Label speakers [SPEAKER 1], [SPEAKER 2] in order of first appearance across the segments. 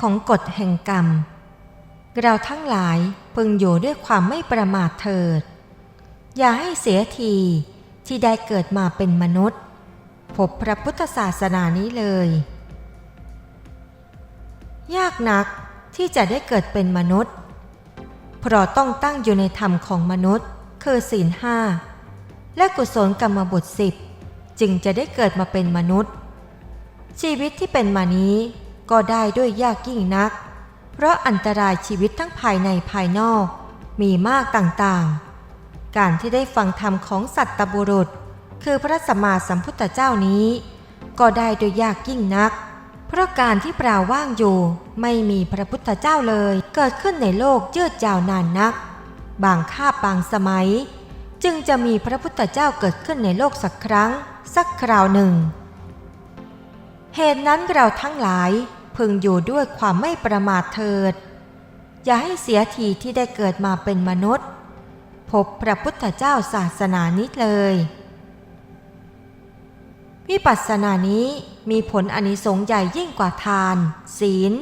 [SPEAKER 1] ของกฎแห่งกรรม เราทั้งหลายพึงอยู่ด้วยความไม่ประมาทเถิด อย่าให้เสียทีที่ได้เกิดมาเป็นมนุษย์พบพระพุทธศาสนานี้เลย ยากนักที่จะได้เกิดเป็นมนุษย์ เพราะต้องตั้งอยู่ในธรรมของมนุษย์ คือศีลห้าและกุศลกรรมบทสิบจึงจะได้เกิดมาเป็นมนุษย์ ชีวิตที่เป็นมานี้ ก็ได้ด้วยยากยิ่งนัก เพราะอันตรายชีวิตทั้งภายในภายนอกมีมากต่างๆ การที่ได้ฟังธรรมของสัตตบุรุษ คือพระสัมมาสัมพุทธเจ้านี้ ก็ได้ด้วยยากยิ่งนัก เพราะการที่เปล่าว่างอยู่ไม่มีพระพุทธเจ้าเลย เกิดขึ้นในโลกยืดยาวนานนัก บางคาบบางสมัย จึงจะมีพระพุทธเจ้าเกิดขึ้นในโลกสักครั้ง สักคราวหนึ่ง เหตุนั้นเราทั้งหลาย พึงอยู่ด้วยความไม่ประมาทเถิด อย่าให้เสียทีที่ได้เกิดมาเป็นมนุษย์ พบพระพุทธเจ้าศาสนานี้เลยวิปัสสนานี้มีผลอนิสงส์ใหญ่ยิ่งกว่าทาน ศีล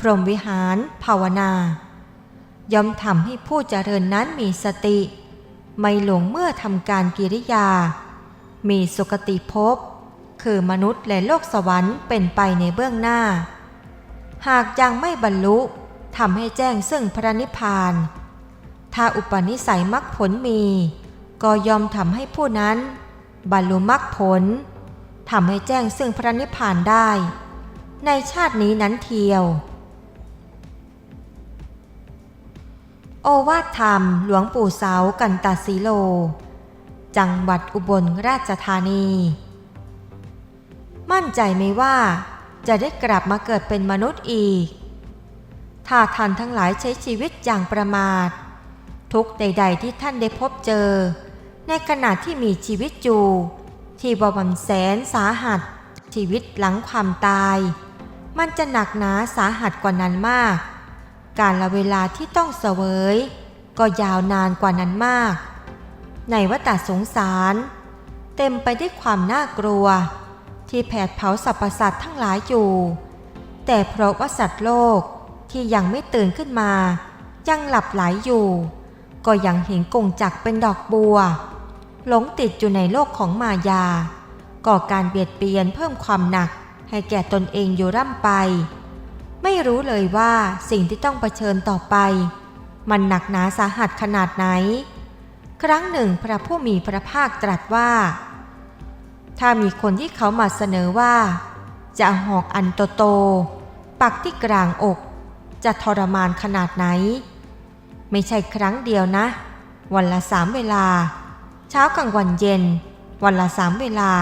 [SPEAKER 1] พรหมวิหาร ภาวนา ย่อมทำให้ผู้เจริญนั้นมีสติ ไม่หลงเมื่อทำการกิริยา มีสุคติภพคือมนุษย์และโลกสวรรค์เป็นไปในเบื้องหน้า หากยังไม่บรรลุทำให้แจ้งซึ่งพระนิพพาน ถ้าอุปนิสัยมรรคผลมี ก็ยอมทำให้ผู้นั้น บรรลุมรรคผลทำให้แจ้งซึ่งพระนิพพานได้ ในชาตินี้นั้นเทียว โอวาทธรรมหลวงปู่เสากันตาสีโล จังหวัดอุบลราชธานี มั่นใจไหมว่า จะได้กลับมาเกิดเป็นมนุษย์อีก ถ้าท่านทั้งหลายใช้ชีวิตอย่างประมาท ทุกใด ๆ ที่ท่านได้พบเจอ ในขณะที่มีชีวิตอยู่ ที่บวมแสนสาหัส ชีวิตหลังความตาย มันจะหนักหนาสาหัสกว่านั้นมาก การละเวลาที่ต้องเสวย ก็ยาวนานกว่านั้นมาก ในวัฏสงสาร เต็มไปด้วยความน่ากลัว ที่แผดเผาสรรพสัตว์ทั้งหลายอยู่ แต่เพราะว่าสัตว์โลกที่ยังไม่ตื่นขึ้นมา ยังหลับไหลอยู่ ก็ยังเห็นกงจักเป็นดอกบัว หลงติดอยู่ในโลกของมายา ก่อการเบียดเบียนเพิ่มความหนักให้แก่ตนเองอยู่ร่ำไป ไม่รู้เลยว่าสิ่งที่ต้องเผชิญต่อไป มันหนักหนาสาหัสขนาดไหน ครั้งหนึ่งพระผู้มีพระภาคตรัสว่า ถ้ามีคนที่เขามาเสนอว่า จะหอกอันโตโต ปักที่กลางอก จะทรมานขนาดไหน ไม่ใช่ครั้งเดียวนะ วันละสามเวลา เช้ากลางวันเย็น วันละสามเวลา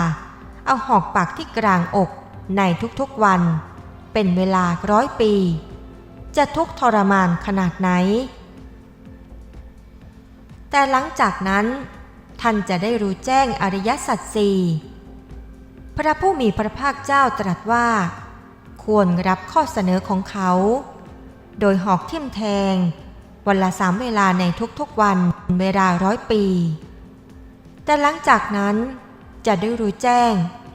[SPEAKER 1] เอาหอกปักที่กลางอกในทุกๆวัน เป็นเวลาร้อยปี จะทุกทรมานขนาดไหน แต่หลังจากนั้นท่านจะได้รู้แจ้งอริยสัจสี่ พระผู้มีพระภาคเจ้าตรัสว่า ควรรับข้อเสนอของเขา โดยหอกทิ่มแทง วันละสามเวลาในทุกๆวันเวลาร้อยปี แต่หลังจากนั้นจะได้รู้แจ้ง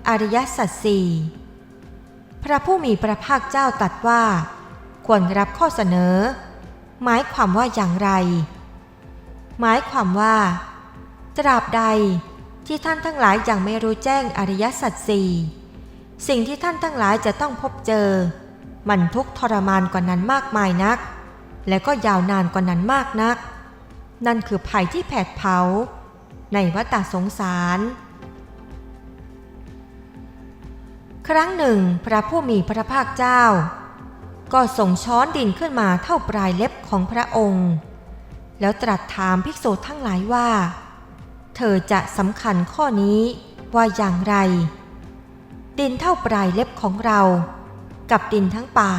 [SPEAKER 1] อริยสัจสี่พระผู้มีพระภาคเจ้าตรัสว่า ควรรับข้อเสนอ หมายความว่าอย่างไร หมายความว่า ตราบใด ที่ท่านทั้งหลายยังไม่รู้แจ้งอริยสัจสี่สิ่งที่ท่านทั้งหลายจะต้องพบเจอ มันทุกทรมานกว่านั้นมากมายนัก และก็ยาวนานกว่านั้นมากนัก นั่นคือภัยที่แผดเผา ในวัฏสงสาร ครั้งหนึ่ง พระผู้มีพระภาคเจ้า ก็ส่งช้อนดินขึ้นมาเท่าปลายเล็บของพระองค์ แล้วตรัสถามภิกษุทั้งหลายว่า เธอจะสำคัญข้อนี้ว่าอย่างไร ดินเท่าปลายเล็บของเรา กับดินทั้งป่า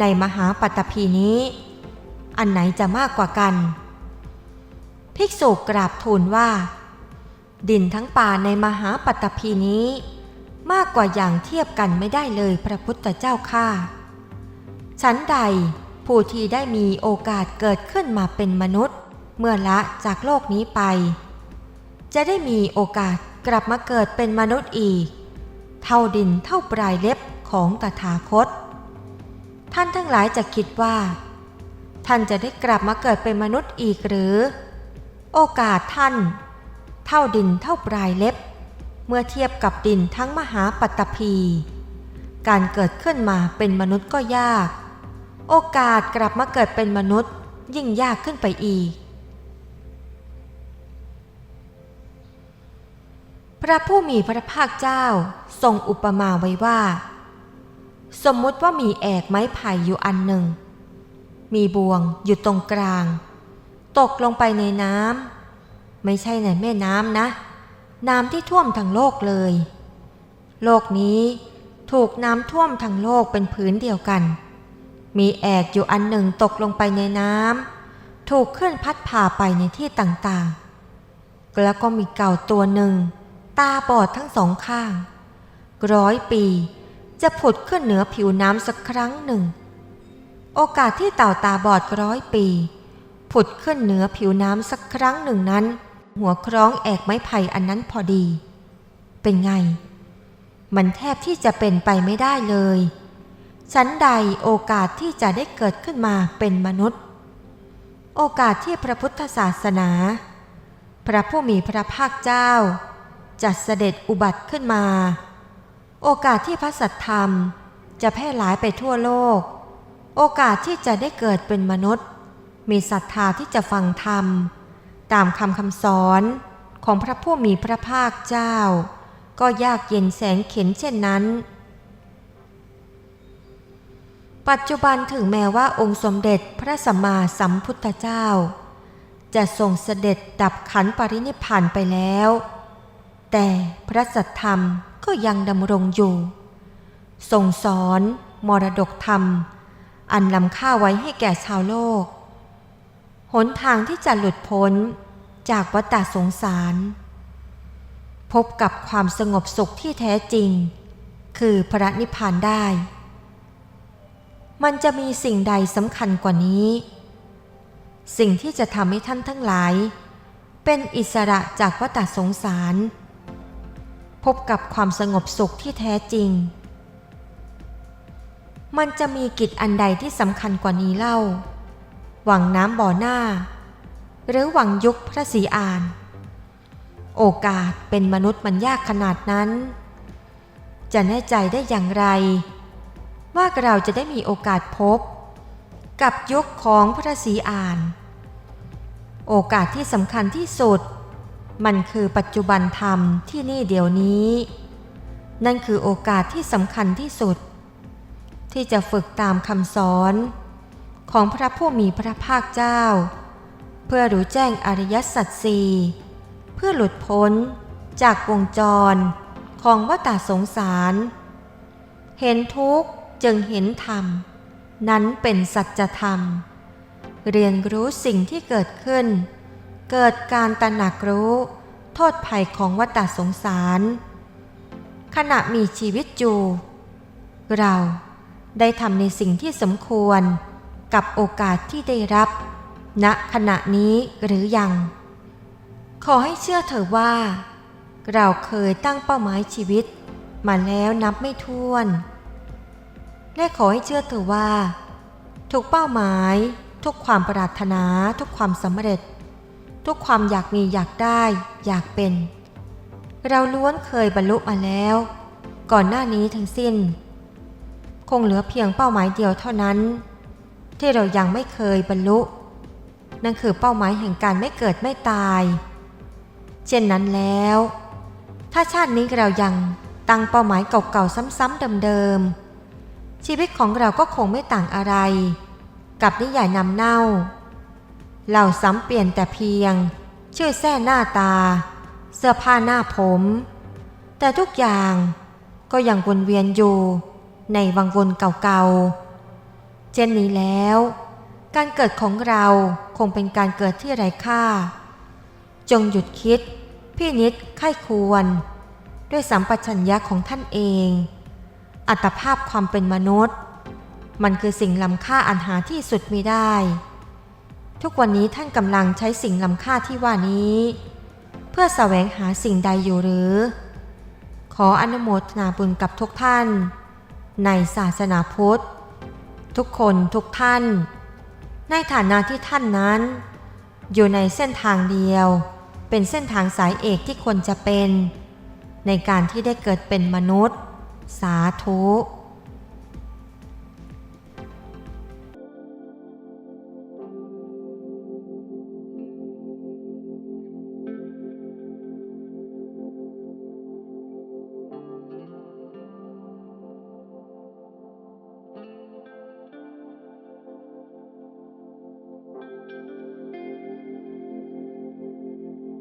[SPEAKER 1] ในมหาปัตภีนี้ อันไหนจะมากกว่ากัน ภิกษุกราบทูลว่า ดินทั้งป่าในมหาปัตตภีนี้ มากกว่าอย่างเทียบกันไม่ได้เลยพระพุทธเจ้าข้าฉันใดผู้ที่ได้มีโอกาสเกิดขึ้นมาเป็นมนุษย์ เมื่อละจากโลกนี้ไป จะได้มีโอกาสกลับมาเกิดเป็นมนุษย์อีก เท่าดินเท่าปลายเล็บของตถาคต ท่านทั้งหลายจะคิดว่า ท่านจะได้กลับมาเกิดเป็นมนุษย์อีกหรือ โอกาสท่าน เท่าดินเท่าปลายเล็บ เมื่อเทียบกับดินทั้งมหาปัตตภีการเกิดขึ้นมาเป็นมนุษย์ก็ยาก โอกาสกลับมาเกิดเป็นมนุษย์ยิ่งยากขึ้นไปอีก พระผู้มีพระภาคเจ้าทรงอุปมาไว้ว่า สมมุติว่ามีแอกไม้ไผ่อยู่อันหนึ่ง มีบ่วงอยู่ตรงกลาง ตกลงไปในน้ำไม่ใช่ในแม่น้ำนะ น้ำที่ท่วมทั้งโลกเลย โลกนี้ถูกน้ำท่วมทั้งโลกเป็นพื้นเดียวกัน มีแอกอยู่อันหนึ่งตกลงไปในน้ำถูกขึ้นพัดพาไปในที่ต่างๆ แล้วก็มีเก่าตัวหนึ่ง ตาบอดทั้งสองข้าง ร้อยปีจะผุดขึ้นเหนือผิวน้ำสักครั้งหนึ่ง โอกาสที่เต่าตาบอดร้อยปี ผุดขึ้นเหนือผิวน้ำสักครั้งหนึ่งนั้น หัวคล้องแอกไม้ไผ่อันนั้นพอดี เป็นไง มันแทบที่จะเป็นไปไม่ได้เลยชั้นใดโอกาสที่จะได้เกิดขึ้นมาเป็นมนุษย์ โอกาสที่พระพุทธศาสนา พระผู้มีพระภาคเจ้า จัดเสด็จอุบัติขึ้นมา โอกาสที่พระสัทธรรมจะแพร่หลายไปทั่วโลก โอกาสที่จะได้เกิดเป็นมนุษย์ มีศรัทธาที่จะฟังธรรม ตามคำคำสอนของพระผู้มีพระภาคเจ้า ก็ยากเย็นแสนเข็นเช่นนั้น ปัจจุบันถึงแม้ว่าองค์สมเด็จพระสัมมาสัมพุทธเจ้า จะทรงเสด็จดับขันปรินิพพานไปแล้ว แต่พระสัทธรรมก็ยังดำรงอยู่ทรงสอน มรดกธรรม อันล้ำค่าไว้ให้แก่ชาวโลก หนทางที่จะหลุดพ้นจากวัฏสงสาร พบกับความสงบสุขที่แท้จริง คือพระนิพพานได้ มันจะมีสิ่งใดสำคัญกว่านี้ สิ่งที่จะทำให้ท่านทั้งหลาย เป็นอิสระจากวัฏสงสาร พบกับความสงบสุขที่แท้จริง มันจะมีกิจอันใดที่สำคัญกว่านี้เล่า หวังน้ำบ่อหน้า หรือหวังยุคพระศรีอาน โอกาสเป็นมนุษย์มันยากขนาดนั้น จะแน่ใจได้อย่างไร ว่าเราจะได้มีโอกาสพบ กับยุคของพระศรีอาน โอกาสที่สำคัญที่สุด มันคือปัจจุบันธรรมที่นี่เดี๋ยวนี้ นั่นคือโอกาสที่สำคัญที่สุด ที่จะฝึกตามคำสอน ของพระผู้มีพระภาคเจ้า เพื่อรู้แจ้งอริยสัจสี่เพื่อหลุดพ้นจากวงจรของวัฏสงสาร เห็นทุกข์จึงเห็นธรรม นั้นเป็นสัจธรรม เรียนรู้สิ่งที่เกิดขึ้น เกิดการตระหนักรู้ โทษภัยของวัฏสงสาร ขณะมีชีวิตอยู่ เราได้ทำในสิ่งที่สมควรกับโอกาสที่ได้รับ ณขณะนี้หรือยัง ขอให้เชื่อเถอะว่า เราเคยตั้งเป้าหมายชีวิต มาแล้วนับไม่ถ้วน และขอให้เชื่อเถอะว่า ทุกเป้าหมาย ทุกความปรารถนาทุกความสำเร็จ ทุกความอยากมีอยากได้ อยากเป็น เราล้วนเคยบรรลุมาแล้ว ก่อนหน้านี้ทั้งสิ้น คงเหลือเพียงเป้าหมายเดียวเท่านั้น ที่เรายังไม่เคยบรรลุ นั่นคือเป้าหมายแห่งการไม่เกิดไม่ตาย เช่นนั้นแล้ว ถ้าชาตินี้เรายังตั้งเป้าหมายเก่าๆซ้ำๆเดิมๆชีวิตของเราก็คงไม่ต่างอะไร กับนิยายนำเน่า เราซ้ำเปลี่ยนแต่เพียง ชื่อแท้หน้าตา เสื้อผ้าหน้าผม แต่ทุกอย่างก็ยังวนเวียนอยู่ในวังวนเก่าๆ เช่นนี้แล้ว การเกิดของเราคงเป็นการเกิดที่ไร้ค่า จงหยุดคิด พี่นิดไข้ควร ด้วยสัมปชัญญะของท่านเอง อัตภาพความเป็นมนุษย์ มันคือสิ่งล้ำค่าอันหาที่สุดไม่ได้ ทุกวันนี้ท่านกำลังใช้สิ่งล้ำค่าที่ว่านี้ เพื่อแสวงหาสิ่งใดอยู่หรือ ขออนุโมทนาบุญกับทุกท่าน ในศาสนาพุทธ ทุกคนทุกท่าน ในฐานะที่ท่านนั้น อยู่ในเส้นทางเดียว เป็นเส้นทางสายเอกที่ควรจะเป็น ในการที่ได้เกิดเป็นมนุษย์ สาธุ